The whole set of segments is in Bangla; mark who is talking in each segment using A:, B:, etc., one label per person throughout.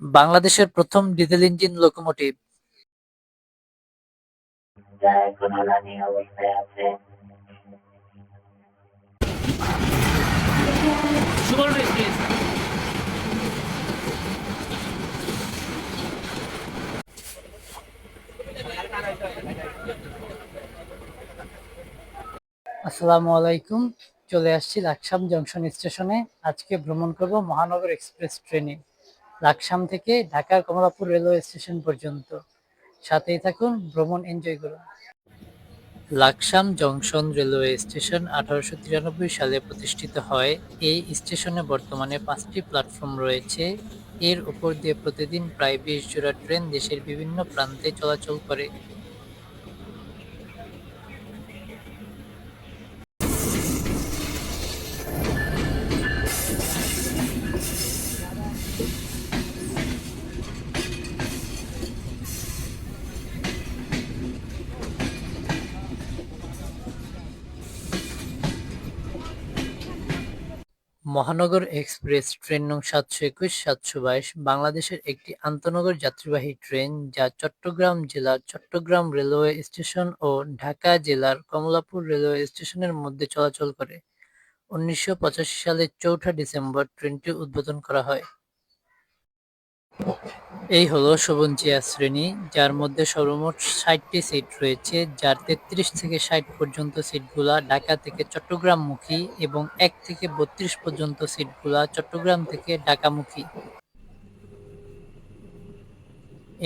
A: বাংলাদেশের প্রথম ডিজেল ইঞ্জিন লোকোমোটিভ। আসসালামু আলাইকুম, চলে আসছি লাকসাম জংশন স্টেশনে। আজকে ভ্রমণ করব মহানগর এক্সপ্রেস ট্রেনে। লাকসাম থেকে ঢাকার কমলাপুর রেলওয়ে স্টেশন পর্যন্ত। সাথেই থাকুন ভ্রমণ এনজয় করুন। লাকসাম জংশন রেলওয়ে স্টেশন আঠারোশো তিরানব্বই সালে প্রতিষ্ঠিত হয়। এই স্টেশনে বর্তমানে পাঁচটি প্ল্যাটফর্ম রয়েছে। এর উপর দিয়ে প্রতিদিন প্রায় বিশ জোড়া ট্রেন দেশের বিভিন্ন প্রান্তে চলাচল করে। মহানগর এক্সপ্রেস ট্রেন নং সাতশো একুশ, সাতশো বাইশ, বাংলাদেশের একটি আন্তনগর যাত্রীবাহী ট্রেন যা চট্টগ্রাম জেলার চট্টগ্রাম রেলওয়ে স্টেশন ও ঢাকা জেলার কমলাপুর রেলওয়ে স্টেশনের মধ্যে চলাচল করে। উনিশশো পঁচাশি সালের চৌঠা ডিসেম্বর ট্রেনটি উদ্বোধন করা হয়। এই হলো শোভন চেয়ার শ্রেণি, যার মধ্যে সর্বমোট ষাটটি সিট রয়েছে, যার তেত্রিশ থেকে ষাট পর্যন্ত সিটগুলা ঢাকা থেকে চট্টগ্রামমুখী এবং এক থেকে বত্রিশ পর্যন্ত সিটগুলা চট্টগ্রাম থেকে ঢাকামুখী।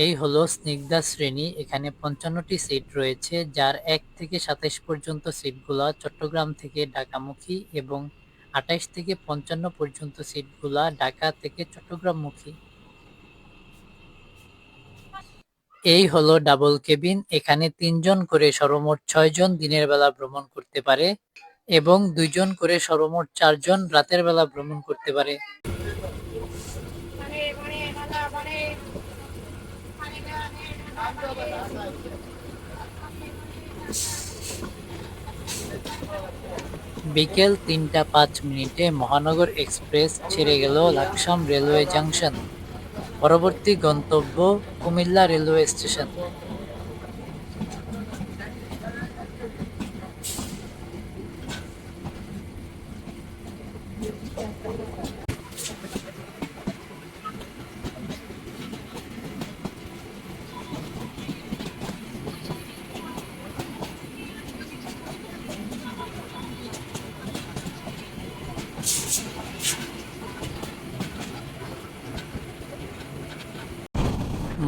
A: এই হলো স্নিগ্ধা শ্রেণি, এখানে পঞ্চান্নটি সিট রয়েছে, যার এক থেকে সাতাইশ পর্যন্ত সিটগুলা চট্টগ্রাম থেকে ঢাকামুখী এবং আঠাইশ থেকে পঞ্চান্ন পর্যন্ত সিটগুলা ঢাকা থেকে চট্টগ্রামমুখী। এই হলো ডাবল কেবিন এখানে তিনজন করে সর্বমোট ছয়জন দিনের বেলা ভ্রমণ করতে পারে এবং দুইজন করে সর্বমোট চারজন রাতের বেলা ভ্রমণ করতে পারে। বিকেল তিনটা পাঁচ মিনিটে মহানগর এক্সপ্রেস ছেড়ে গেল লাকসাম রেলওয়ে জাংশন। পরবর্তী গন্তব্য Cumilla railway station.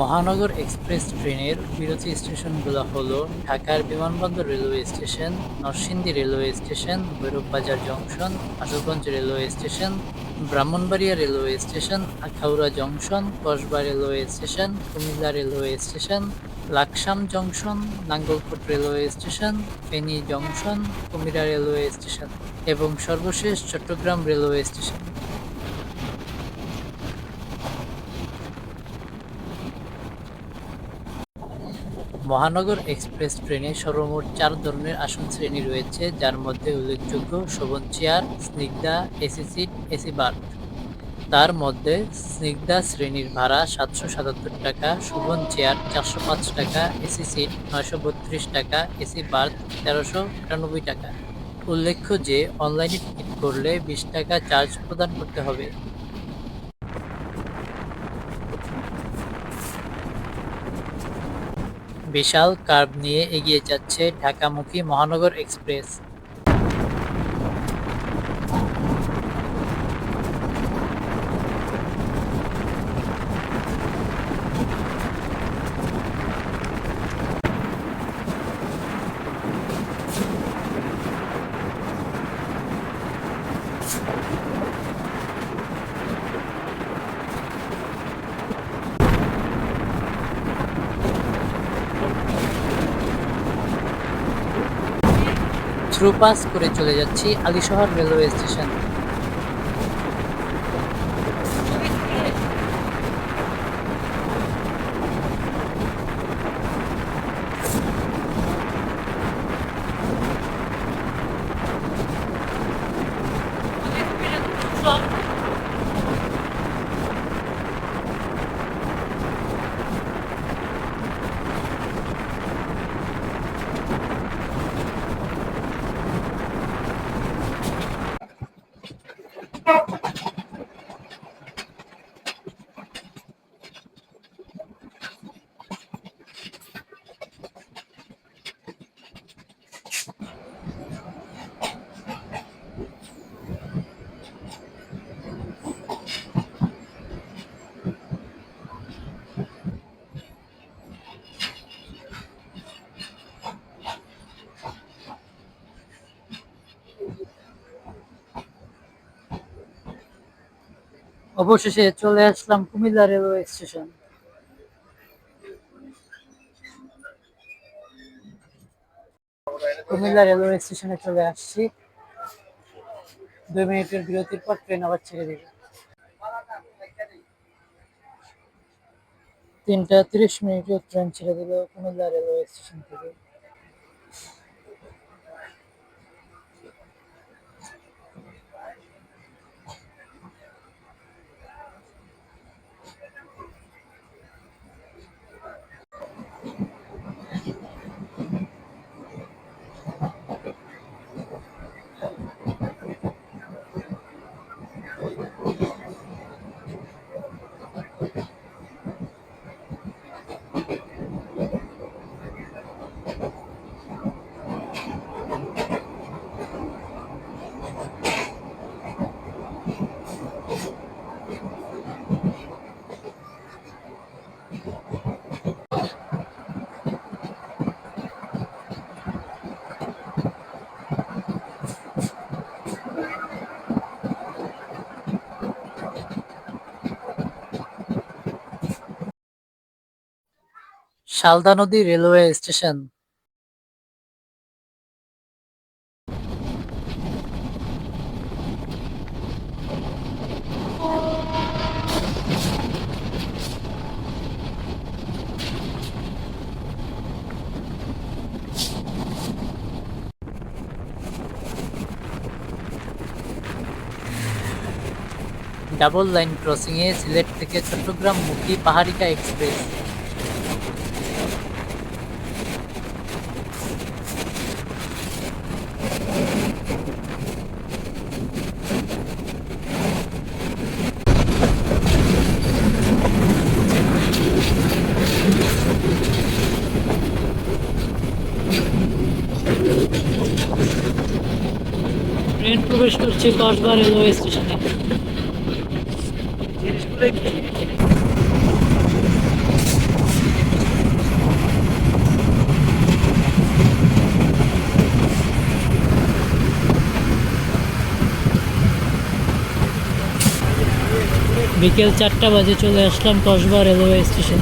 A: Mohanagar express ট্রেনের বিরতি স্টেশনগুলো হলো ঢাকার Bimanbandar railway station, Narsingdi railway station Bhairab Bazar junction, Ashuganj railway station, Brahmanbaria railway station, Akhaura junction, Kasba railway station, Cumilla railway station, Laksam junction, Nangalkot railway station, Feni junction, Kumira railway station এবং সর্বশেষ Chattogram railway station. Mohanagar express ট্রেনে সর্বমোট চার ধরনের আসন শ্রেণি রয়েছে, যার মধ্যে উল্লেখযোগ্য Shovan chair, Snigdha, AC seat, AC berth. তার মধ্যে স্নিগ্ধা শ্রেণির ভাড়া সাতশো সাতাত্তর টাকা, শোভন চেয়ার চারশো পাঁচ টাকা, এসি সিট নয়শো বত্রিশ টাকা, এসি বার্থ তেরোশো আটানব্বই টাকা। উল্লেখ্য যে, অনলাইনে টিকিট করলে বিশ টাকা চার্জ প্রদান করতে হবে। বিশাল কার্ভ নিয়ে এগিয়ে যাচ্ছে ঢাকামুখী মহানগর এক্সপ্রেস। থ্রু পাস করে চলে যাচ্ছি আলিশহর রেলওয়ে স্টেশন। অবশেষে চলে আসলাম Cumilla railway station. Cumilla railway স্টেশনে চলে আসছি। দুই মিনিটের বিরতির পর ট্রেন আবার ছেড়ে দিবে। তিনটা তিরিশ মিনিটে ট্রেন ছেড়ে দিল কুমিল্লা রেলওয়ে স্টেশন থেকে। Salda Nadi railway station. Double line crossing এ সিলেট থেকে চট্টগ্রাম মুখী পাহাড়িকা এক্সপ্রেস ট্রেন করছে কসবা রেলওয়ে স্টেশনে বিকেল চারটা বাজে চলে আসলাম কসবা রেলওয়ে স্টেশন।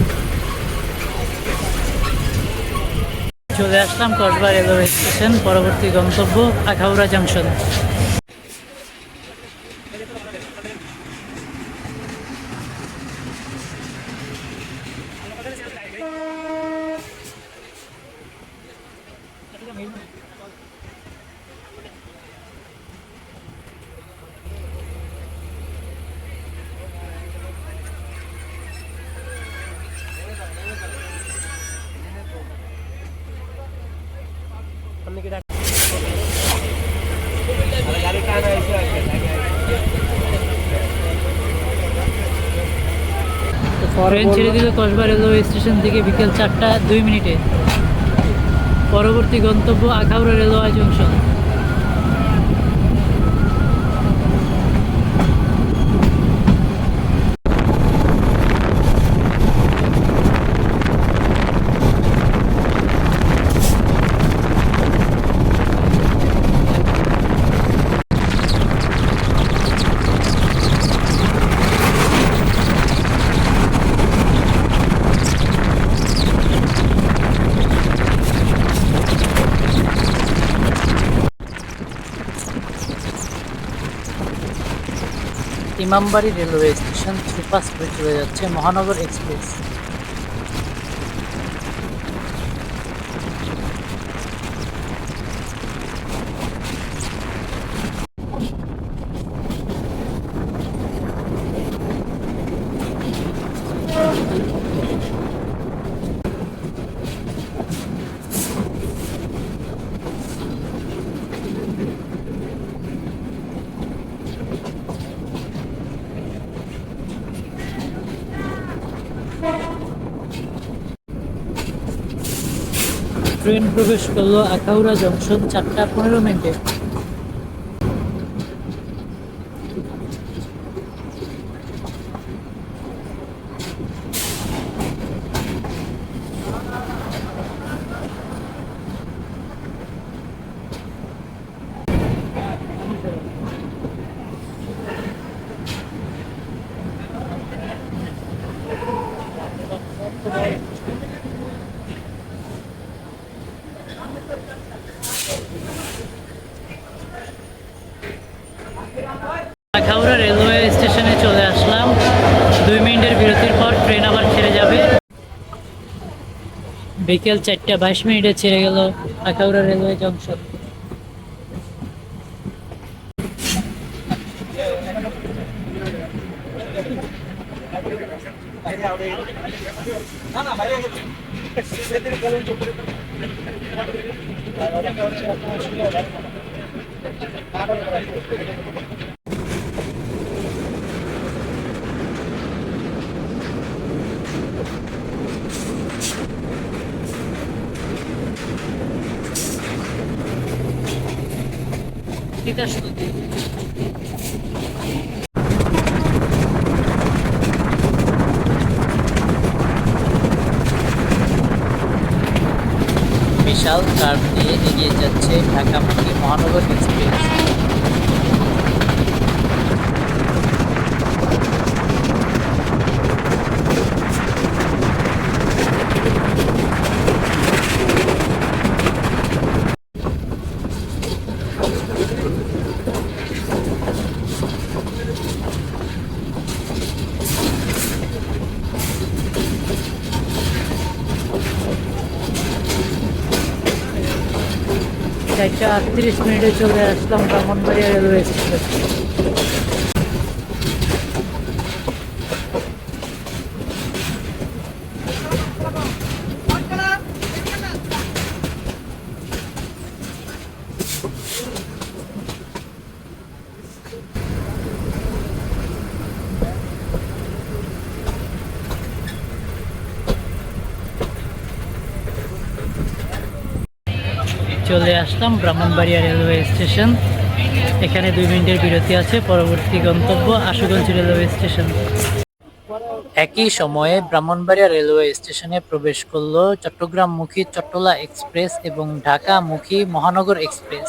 A: চলে আসলাম কসবা রেলওয়ে স্টেশন, পরবর্তী গন্তব্য আখাউড়া জাংশন ট্রেন ছেড়ে দিল কসবা রেলওয়ে স্টেশন থেকে বিকেল চারটা দুই মিনিটে। পরবর্তী গন্তব্য Akhaura railway junction. Imambari railway station super speed চলে যাচ্ছে মহানগর এক্সপ্রেস। ট্রেন প্রবেশ করল আখাউড়া জংশন চারটা পনেরো মিনিটে। বিকেল চারটা বাইশ মিনিটে ছেড়ে গেল আখাউড়া রেলওয়ে জংশন। বিশাল কার্ভ দিয়ে এগিয়ে যাচ্ছে ঢাকামুখী মহানগর এক্সপ্রেস। চারটা আটত্রিশ মিনিটে চলে আসলাম ব্রাহ্মণবাড়িয়া রেলওয়ে স্টেশন চলে আসলাম ব্রাহ্মণবাড়িয়া রেলওয়ে স্টেশন। এখানে দুই মিনিটের বিরতি আছে, পরবর্তী গন্তব্য আশুগঞ্জ রেলওয়ে স্টেশন। একই সময়ে ব্রাহ্মণবাড়িয়া রেলওয়ে স্টেশনে প্রবেশ করল চট্টগ্রামমুখী চট্টলা এক্সপ্রেস এবং ঢাকামুখী মহানগর এক্সপ্রেস।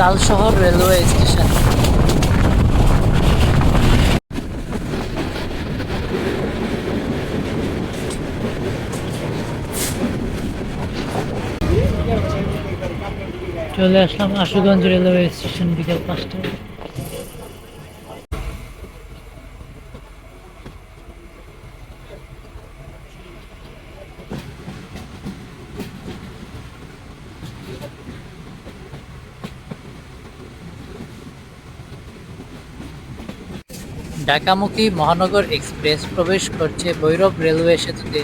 A: Talshahar railway station. চলে আসলাম আশুগঞ্জ রেলওয়ে স্টেশন বিকেল পাঁচটায়। ঢাকামুখী মহানগর এক্সপ্রেস প্রবেশ করছে ভৈরব রেলওয়ে সেতুতে।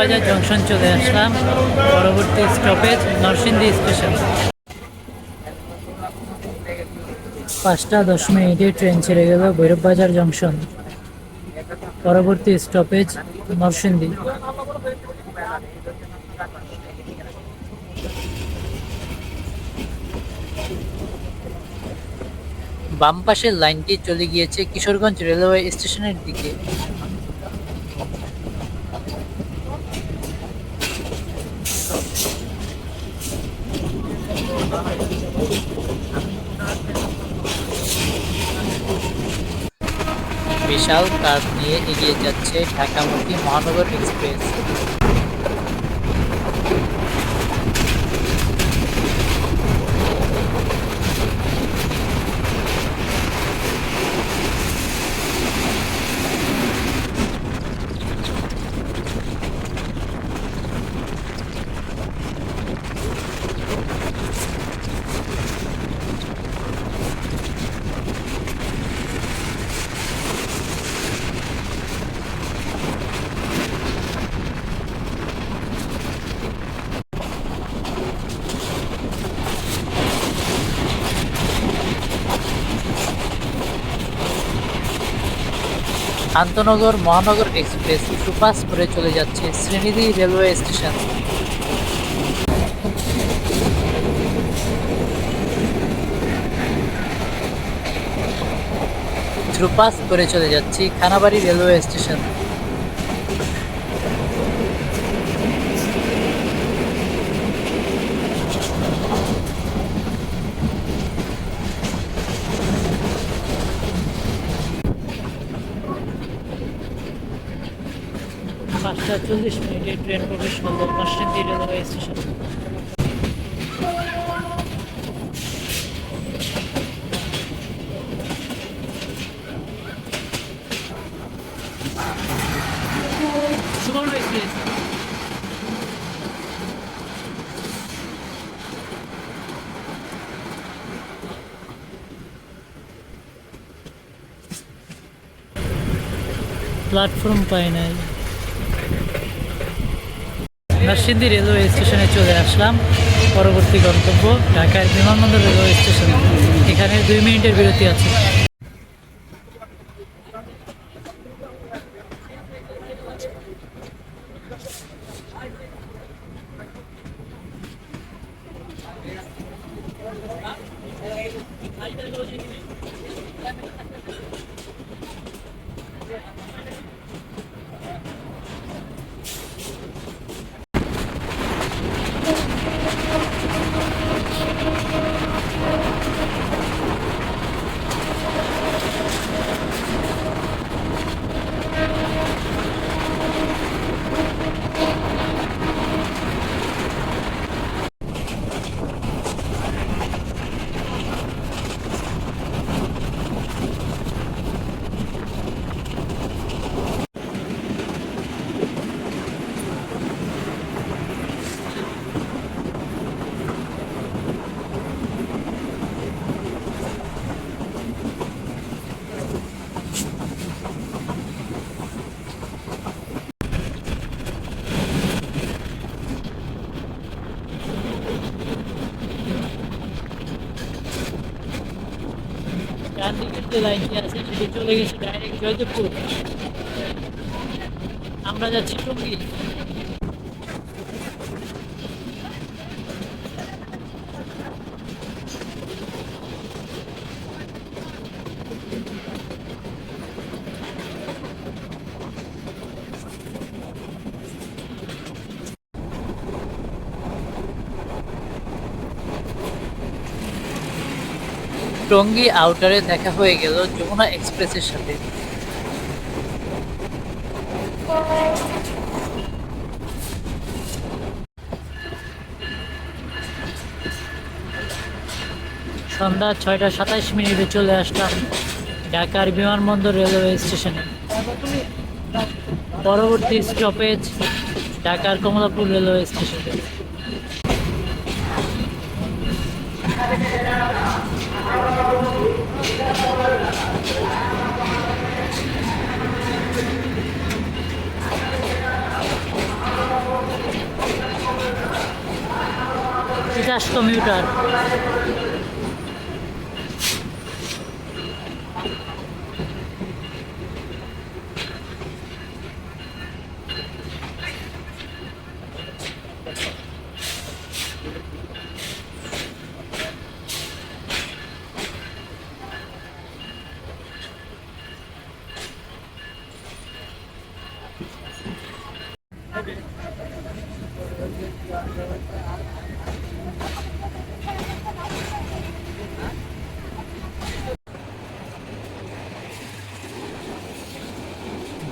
A: ভৈরববাজার জংশন চলে আসলাম। পরবর্তী স্টপেজ নরসিংদী স্টেশন পাঁচটা দশ মিনিটে ট্রেন ছেড়ে গেল ভৈরববাজার জংশন। পরবর্তী স্টপেজ নরসিংদী। বাম পাশের লাইনটি চলে গিয়েছে কিশোরগঞ্জ রেলওয়ে স্টেশনের দিকে। বিশাল কাজ নিয়ে এগিয়ে যাচ্ছে ঢাকামুখী মহানগর এক্সপ্রেস। শান্তনগর মহানগর এক্সপ্রেস সুপাস করে চলে যাচ্ছে শ্রীনিধি রেলওয়ে স্টেশন। ধ্রুপাস করে চলে যাচ্ছি খানাবাড়ি রেলওয়ে স্টেশন। চল্লিশ মিনিটে ট্রেন প্রবেশ করল নরসিংদী রেলওয়ে স্টেশন। প্ল্যাটফর্ম পায় নাই। নরসিংদী রেলওয়ে স্টেশনে চলে আসলাম। পরবর্তী গন্তব্য ঢাকার বিমানবন্দর রেলওয়ে স্টেশন। এখানে দুই মিনিটের বিরতি আছে। ডান দিকের যে লাইনটি আছে সেটি চলে গেছে ডাইরেক্ট জয়দেবপুর আমরা যাচ্ছি টঙ্গী। টঙ্গী আউটারে দেখা হয়ে গেল যমুনা এক্সপ্রেসের সাথে। সন্ধ্যা ছয়টা সাতাইশ মিনিটে চলে আসলাম ঢাকার বিমানবন্দর রেলওয়ে স্টেশনে। পরবর্তী স্টপেজ ঢাকার কমলাপুর রেলওয়ে স্টেশনে। তিতাস কমিউটার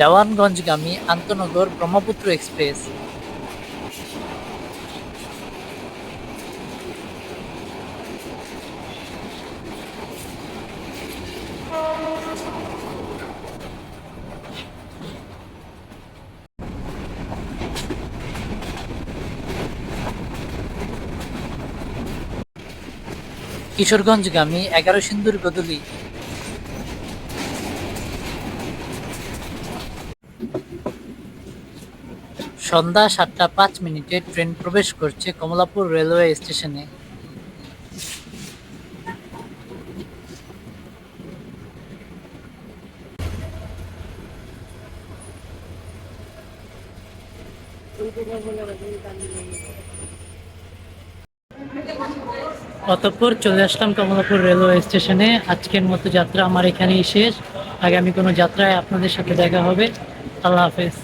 A: দেওয়ানগঞ্জগামী আন্তনগর ব্রহ্মপুত্র এক্সপ্রেস। কিশোরগঞ্জগামী এগারো সিন্দুর গদুলি সন্ধ্যা সাতটা পাঁচ মিনিটে ট্রেন প্রবেশ করছে কমলাপুর রেলওয়ে স্টেশনে। অতঃপর চলে আসলাম কমলাপুর রেলওয়ে স্টেশনে। আজকের মতো যাত্রা আমার এখানেই শেষ। আগামী কোনো যাত্রায় আপনাদের সাথে দেখা হবে। আল্লাহ হাফেজ।